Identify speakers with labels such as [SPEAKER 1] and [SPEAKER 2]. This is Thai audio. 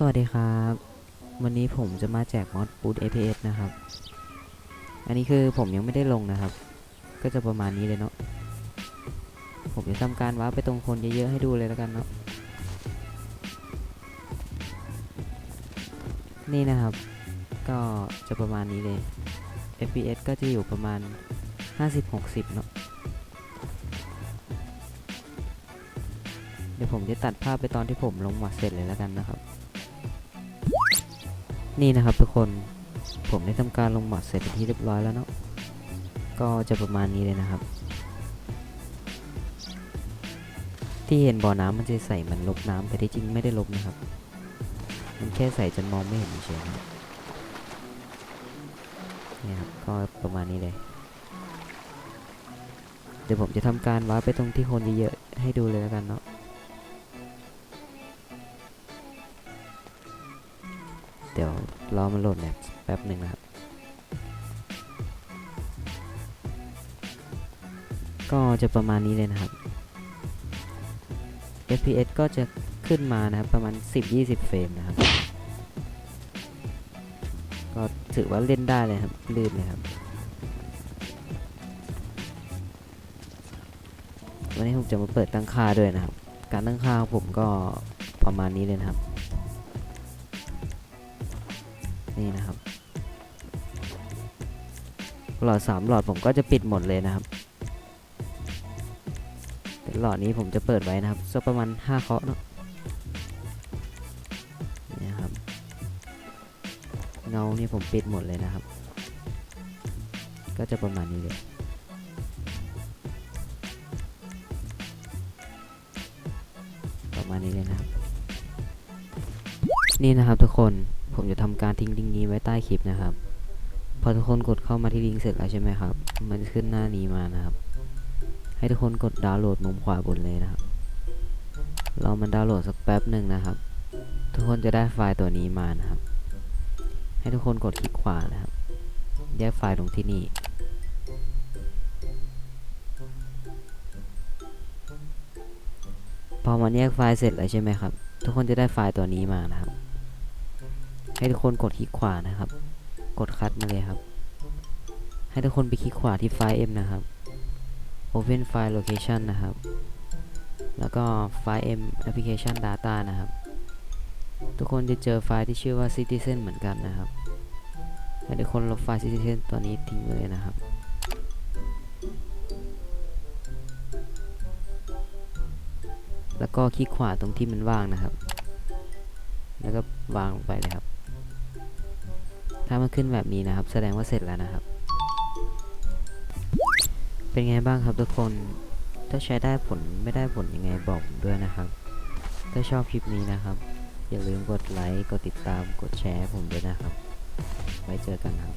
[SPEAKER 1] สวัสดีครับ วันนี้ผมจะมาแจกมอดบูท APS นะครับ อันนี้คือผมยังไม่ได้ลงนะครับ ก็จะประมาณนี้เลยเนาะ ผมจะทำการว้าร์ปไปตรงคนเยอะๆให้ดูเลยแล้วกันเนาะ นี่นะครับ ก็จะประมาณนี้เลย FPS ก็จะอยู่ประมาณ 50-60 เนาะ เดี๋ยวผมจะตัดภาพไปตอนที่ผมลงหมัดเสร็จเลยแล้วกันนะครับ นี่นะครับทุกคนผมได้ทำการลงหมัดเสร็จเป็นที่เรียบร้อยแล้วเนาะก็จะประมาณนี้เลยนะครับ ที่เห็นบ่อน้ำมันจะใส่มันลบน้ำแต่ที่จริงไม่ได้ลบนะครับ มันแค่ใส่จนมองไม่เห็นเฉยๆนะครับเนี่ยครับก็ประมาณนี้เลย เดี๋ยวผมจะทำการวาร์ปไปตรงที่คนเยอะๆให้ดูเลยแล้วกันเนาะ เดี๋ยวรอมันโหลดแมปแป๊บหนึ่งนะครับ ก็จะประมาณนี้เลยนะครับ FPS ก็จะขึ้นมานะครับ ประมาณ 10-20 เฟรมนะครับ ก็ถือว่าเล่นได้เลยครับ ลื่นเลยครับ วันนี้ผมจะมาเปิดตั้งค่าด้วยนะครับ การตั้งค่าของผมก็ประมาณนี้เลยนะครับ นี่นะครับ หลอดสามหลอดผมก็จะปิดหมดเลยนะครับแต่หลอดนี้ผมจะเปิดไว้นะครับสักประมาณ5เคาะเนาะนี่ครับเงานี่ผมปิดหมดเลยนะครับ ก็จะประมาณนี้เลยประมาณนี้เลยนะครับ นี่นะครับทุกคน ผมจะทำการทิ้งลิงก์นี้ไว้ใต้คลิปนะครับ พอทุกคนกดเข้ามาที่ลิงก์เสร็จแล้วใช่ไหมครับ มันจะขึ้นหน้านี้มานะครับ ให้ทุกคนกดดาวน์โหลดมุมขวาบนเลยนะครับรอมันดาวน์โหลดสักแป๊บหนึ่งนะครับ ทุกคนจะได้ไฟล์ตัวนี้มานะครับ ให้ทุกคนกดคลิกขวานะครับ แยกไฟล์ตรงที่นี่พอมันแยกไฟล์เสร็จแล้วใช่ไหมครับ ทุกคนจะได้ไฟล์ตัวนี้มานะครับ ให้ทุกคนกดคลิกขวานะครับ กดคัดมาเลยครับ ให้ทุกคนไปคลิกขวาที่ไฟล์ M นะครับ Open File Location นะครับ แล้วก็ไฟล์ M Application Data นะครับ ทุกคนจะเจอไฟล์ที่ชื่อว่า Citizen เหมือนกันนะครับให้ทุกคนลบไฟล์ Citizen ตัวนี้ทิ้งไปเลยนะครับแล้วก็คลิกขวาตรงที่มันว่างนะครับ แล้วก็วางลงไปเลยครับ ถ้ามันขึ้นแบบนี้นะครับ แสดงว่าเสร็จแล้วนะครับ เป็นไงบ้างครับทุกคน ถ้าใช้ได้ผลไม่ได้ผลยังไงบอกผมด้วยนะครับ ถ้าชอบคลิปนี้นะครับ อย่าลืมกดไลค์ กดติดตาม กดแชร์ผมด้วยนะครับ ไว้เจอกันครับ